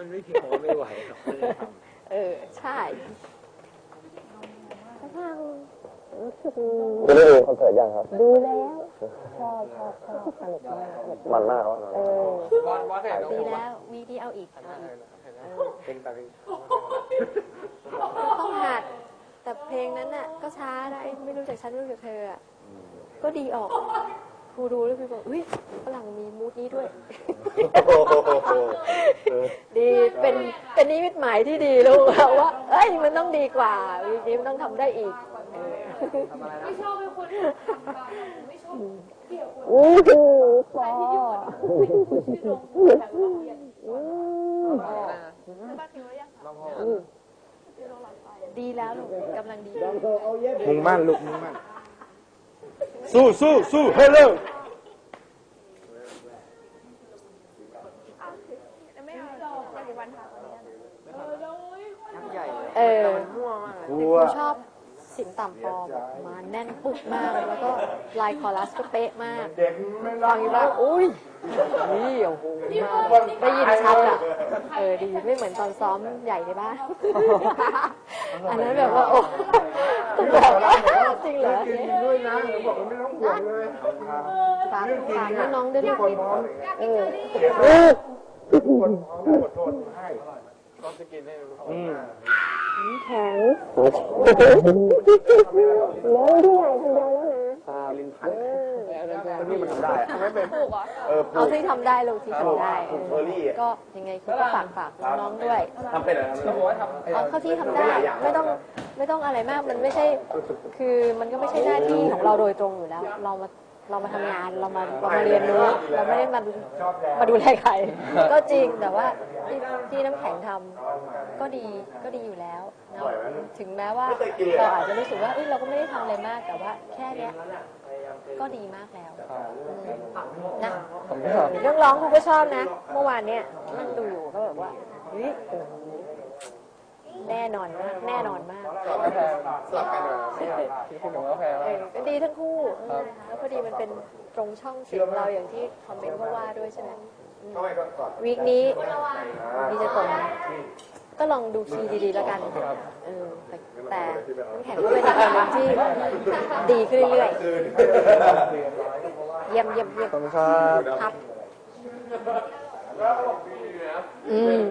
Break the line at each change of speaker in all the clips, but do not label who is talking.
มันไม่พิงผมว่าไม่ไหวครับไม่ได้ท
เออ ใช่ฟังรู้สึก
จะได้ดูคอนเสิร์ตยังครับ
ดูแล้ว ชอบชอบชอบสนุกมาก
มันมากวะ
เออำ
บอสบอสเห็นน้อ
ดีแล้ววีดีเอาอีกเอาอีก
เพลงต้
องหัด แต่เพลงนั้นน่ะ ก็ช้านะไอ้ไม่รู้จักฉันรู้จักเธออะก็ดีออก ครูดูแล้วครูบอกอุ้ยฝรั่งมีมูดนี้ด้วย ดีเป็นเป็นนิมิตหมายที่ดีลูกว่า เอ้ยมันต้องดีกว่าวีนี้มันต้องทำได้อีกเออ
ทำอะไรนะ
ไม่ชอบเป็นคนทำบาปไม่ชอบเกี่ยวคน
อู้หูปอ
ที่ญี่ปุ่นไม่ชื่อลงแต่ว่าเรียน
อืม
บ้านถือว่ายัง
ลองพอ
ดีแล้วลูกกำลังดี
มุ่งมั่นลูกมุ่งมั่น สู้สู้สู้เฮ้ยเร็ว
ไม่เอาหรอกปัจจุบันค่ะเออเลย
ยักษ์ใหญ่เลย
เออ
มั่วมากเลย
ครูชอบเสิงต่ำปอแบบมาแน่นปุ๊บมาก แล้วก็ลายคอรัสก็เป๊ะมาก
เด็กไม่
ฟังอยู่แล้วอุ้ยนี่โอ้โหได้ยินชัดอะเออดีไม่เหมือนตอนซ้อมใหญ่ในบ้านอันนั้นแบบว่าโอ้แบบว่าจริงเหรอ
ด้วยนะหนูบอกว่าไม่ต้องห่วงเลย
ฝากฝากน้องๆด้วยลูก
คนพร้อม
เออ
ทุกคนพร้อมกดโทษให้
ก็จะกินให้ลูก
อืม
แข็งแล้วที่ไหนคนเดียวแล้วนะ
ตาลินพันคนนี้มันทำได้ทำไม่เป็น
ถูกเหรอ
เออ
เอาที่ทำได้ลงที่ทำได้
ปลูกเฟอร์รี่อะ
ก็ยังไงคือก็ฝากฝากน้องๆด้วย
ทำเป็นอะไร
เขาบอกว่าทำ
เอาเข้าที่ทำได้ไม่ต้องไม่ต้องอะไรมากมันไม่ใช่ คือมันก็ไม่ใช่หน้าที่ของเราโดยตรงอยู่แล้ว เรามา เรามาทำงานเรามาเรามาเรียนรู้เราไม่ได้มาดูมาดูแลใคร ก็จริงแต่ว่าที่ที่น้ำแข็งทำก็ดีก็ดีอยู่แล้วนะถึงแม้ว่าเราอาจจะรู้สึกว่าเอ้ยเราก็ไม่ได้ทำอะไรมากแต่ว่าแค่เนี้ยก็ดีมากแล้วอืมนะ
ผมก็ชอบ
เรื่องร้องครูก็ชอบนะ เมื่อวานเนี้ยนั่งดูอยู่ก็แบบว่าเฮ้ยโอ้โห แน่นอนมากแน่นอนมาก
แพงสลับกันเลยที่คุณหนูก็แพง
เออก็ดีทั้งคู่เออแล้วพอดีมันเป็นตรงช่องเสียงเราอย่างที่คอมเมนต์เขาว่าด้วยใช่ไหมอืมวีคนี้มีจะตรงก็ลองดูคีย์ดีๆแล้วกันเออแต่แต่น้ำแข็งก็เป็นอีกคนหนึ่งที่ดีขึ้นเรื่อยๆเยี่ยมเยี่ยมเยี่ยม
ขอบคุณครับ
ครับอืม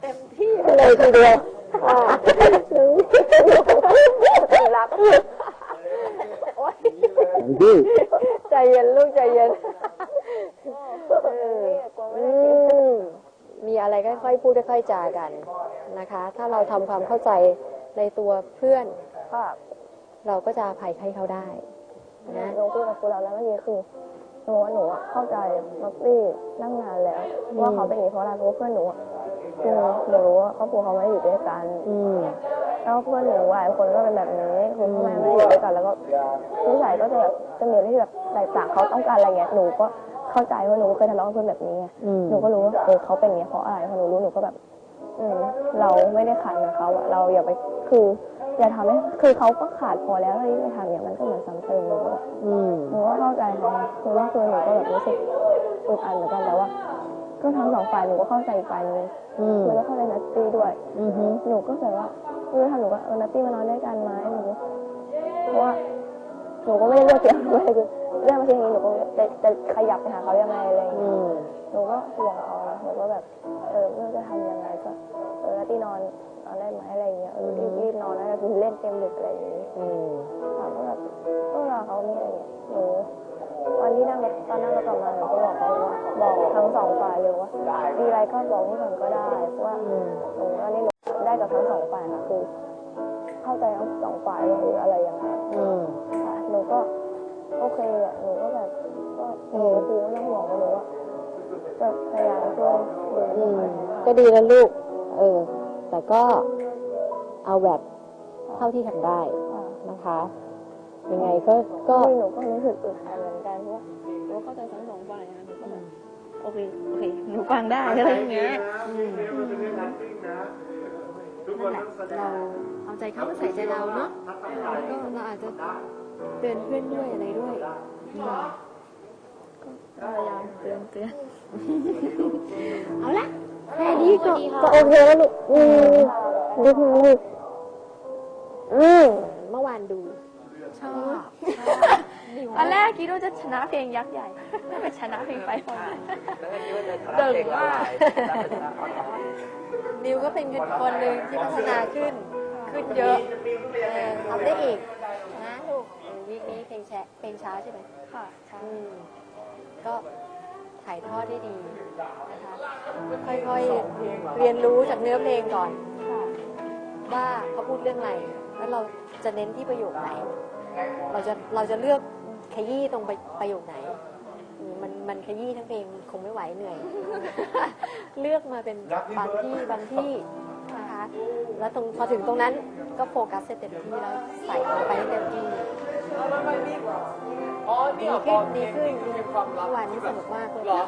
เต็มที่เลยทีเดียวอ่าหนูรักโอ๊ยใจเย็นลูกใจเย็นเอออืมมีอะไรค่อยๆพูดค่อยๆจากันนะคะ ถ้าเราทำความเข้าใจในตัวเพื่อนเราก็จะอภัยให้เขาได้นะ
หนูคุยกับครูเราแล้วเมื่อกี้คือหนูว่าหนูอะเข้าใจม็อกซี่นั่งนานแล้วว่าเขาเป็นอย่างนี้เพราะอะไรเพราะว่าเพื่อนหนูอะ คือหนูรู้ว่าครอบครัวเขาไม่ได้อยู่ด้วยกัน
อืม
แล้วเพื่อนหนูหลายคนก็เป็นแบบนี้คือพ่อแม่ไม่ได้อยู่ด้วยกันแล้วก็นิสัยก็จะแบบจะมีอะไรที่แบบแตกต่างเขาต้องการอะไรเงี้ยหนูก็เข้าใจว่าหนูเคยทะเลาะกับเพื่อนแบบนี้ไง
อืม
หนูก็รู้ว่าเออเขาเป็นอย่างนี้เพราะอะไรพอหนูรู้หนูก็แบบ อืม เราไม่ได้ขาดเหมือนเขาอะเราอย่าไปคืออย่าทำให้คือเขาก็ขาดพอแล้วแล้วยิ่งไปทำอย่างนั้นก็เหมือนซ้ำเติมหนูก็
อืม
หนูก็เข้าใจเขาคือว่าคือหนูก็แบบรู้สึกอึดอัดเหมือนกันแต่ว่า ก็ทั้งสองฝ่ายหนูก็เข้าใจอีกฝ่ายนึง
อืม
มันก็เข้าใจนัตตี้ด้วย
อือฮึ
หนูก็แบบว่าเออถ้าหนูก็เออนัตตี้มานอนด้วยกันไหมหนูเพราะว่าหนูก็ไม่ได้เลือกเสียงด้วยคือเรื่องมาทีนี้หนูก็จะจะขยับไปหาเขายังไงอะไรอย่าง
อื
เงี้ย
ม
หนูก็ห่วงเขานะหนูก็แบบเออไม่รู้จะทำยังไงก็เออนัตตี้นอนนอนได้ไหมอะไรอย่างเงี้ยเออรีบรีบนอนแล้วก็คือเล่นเกมดึกอะไรอย่างงี้
อืม
ถามว่าแบบเออเขามีอะไรอย่างเงี้ยหนู วันที่นั่งรถตอนนั่งรถกลับมาหนูก็บอกเขาว่าบอกทั้งสองฝ่ายเลยว่ามีอะไรก็บอกนี่ก่อนก็ได้เพราะว่าหนูอันนี้หนูได้กับทั้งสองฝ่ายนะคือ เข้าใจทั้งสองฝ่ายว่าเอออะไรยังไง
อืม
ค่ะหนูก็โอเคอะหนูก็แบบก็เออครูไม่ต้องห่วหนูว่าจะพยายามช่วยดู
อืมก็ดีแล้วลูก เออ แต่ก็เอาแบบเท่าที่ทำได้นะคะ ยังไงก็ก็
หนูก็รู้สึกอึดอัดเหมือนกัน เพราะว่าหนูก็เข้าใจทั้งสองฝ่ายนะหนูก็แบบโอเคโอเคหนูฟังได้อะไรอย่างเงี้ย
อืม นั่นแหละเราเอาใจเขาก็ใส่ใจเราเนาะแล้วก็เราอาจจะเตือนเพื่อนด้วยอะไรด้วยอืม
พยายามเตือนเตือน
เอา
ก็ก็โอเคแล้วลูกอืมดูของลูกอืม
เมื่อวานดูชอบ
ตอนแรกคิดว่าจะชนะเพลงยักษ์ใหญ่ไม่เป็นชนะเพลงไฟฟองเดิงมาก
นิวก็เป็นคนหนึ่งที่พัฒนาขึ้น ขึ้นเยอะเออทำได้อีกนะลูกเออวีคนี้เพลงแชะเพลงช้าใช่ไหม
ค่ะใช่
อืมก็ถ่ายทอดได้ดีนะคะค่อยๆเรียนรู้จากเนื้อเพลงก่อนว่าเขาพูดเรื่องอะไร แล้วเราจะเน้นที่ประโยคไหน เราจะเราจะเลือก ขยี้ตรงประประโยคไหนอืมมันมันขยี้ทั้งเพลงคงไม่ไหวเหนื่อย เลือกมาเป็นบางที่บางที่นะคะ แล้วตรงพอถึงตรงนั้นก็โฟกัสให้เต็มที่แล้วใส่ลงไปให้เต็มที่ดีขึ้นดีขึ้นเมื่อวานนี้สนุกมากเลยบอส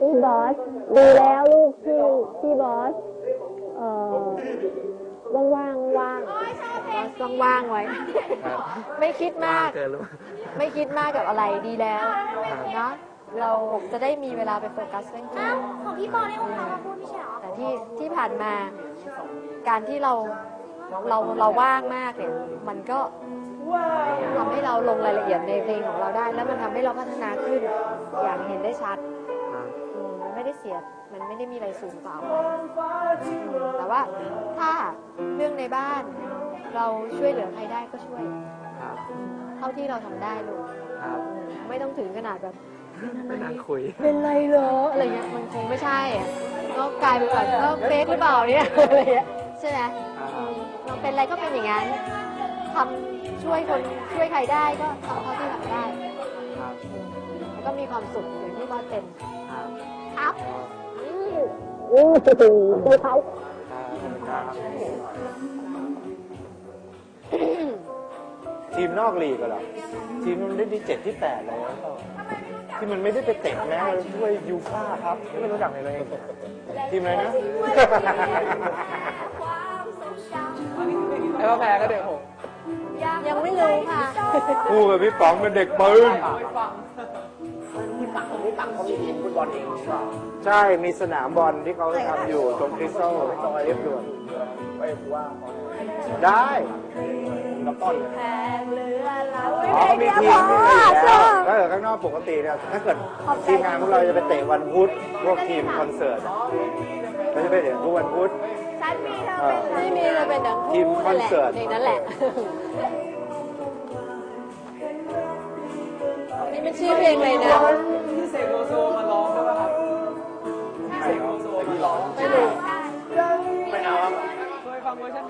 พี่บอสดีแล้วลูกพี่พี่บอส เอ่อ ว่างๆว่าง
บอสว่างๆไว้ไม่คิดมาก
เกินหรือ
ไม่คิดมากกับอะไรดีแล้วเนาะเราจะได้มีเวลาไปโฟกัสเรื่องเพลง
ของพี่บอลนี่องค์การพูดไม่ใช่เหรอ
แต่ที่ที่ผ่านมาการที่เราเราเราว่างมากเนี่ยมันก็ทำให้เราลงรายละเอียดในเพลงของเราได้ แล้วมันทำให้เราพัฒนาขึ้นอย่างเห็นได้ชัดอืมมันไม่ได้เสีย มันไม่ได้มีอะไรสูญเปล่าอืมแต่ว่า ถ้าเรื่องในบ้าน เราช่วยเหลือใครได้ก็ช่วย
ครับ
อืมเท่าที่เราทำได้ลูก
ครับ
อืมไม่ต้องถึงขนาดแบบ
ไม่นั่งคุย
เป็นไรเหรออะไรเงี้ยมันคงไม่ใช่อะก็กลายเป็นแบบเออเฟกหรือเปล่าเนี่ยอะไรเงี้ยใช่ไหมอืมเราเป็นอะไรก็เป็นอย่างนั้นทำช่วยคนช่วยใครได้ก็ทำเท่าที่ทำได้
ครับ
อืมแล้วก็มีความสุขอย่างที่บอสเป็น
ครับ
ครับ
ๆอืมตัวเขา
ครับ
ทีมนอกลีกก็หรอทีมมันได้ที่เจ็ดที่แปดแล้ว ที่มันไม่ได้ไปเตะแม้เราช่วยยูฟ่าครับ
ไม่รู้จักเลยเลย
ทีมอะไรนะ
แล้วก็แพ้ก็เดี๋ยวผม
ยังไม่รู้ค่ะ
คู่กับพี่ป๋องเป็นเด็กปืน ใช่มีสนามบอลที่เขาทำอยู่ตรงคริสตัลตรงเอฟด่วนได้อ๋อมีทีมมีอะไรอยู่แล้วถ้าเกิดข้างนอกปกติเนี่ยถ้าเกิดทีมงานพวกเราจะไปเตะวันพุธพวกทีมคอนเสิร์ตเราจะไปเตะทุกวันพุธ
ฉันมีเธอ
เออ
ไม่มีเลยเป็นดัง
ทีมคอนเสิร์ต
ในนั้นแหละนี่มันชื่อเพลงเลยนะ
พี่เ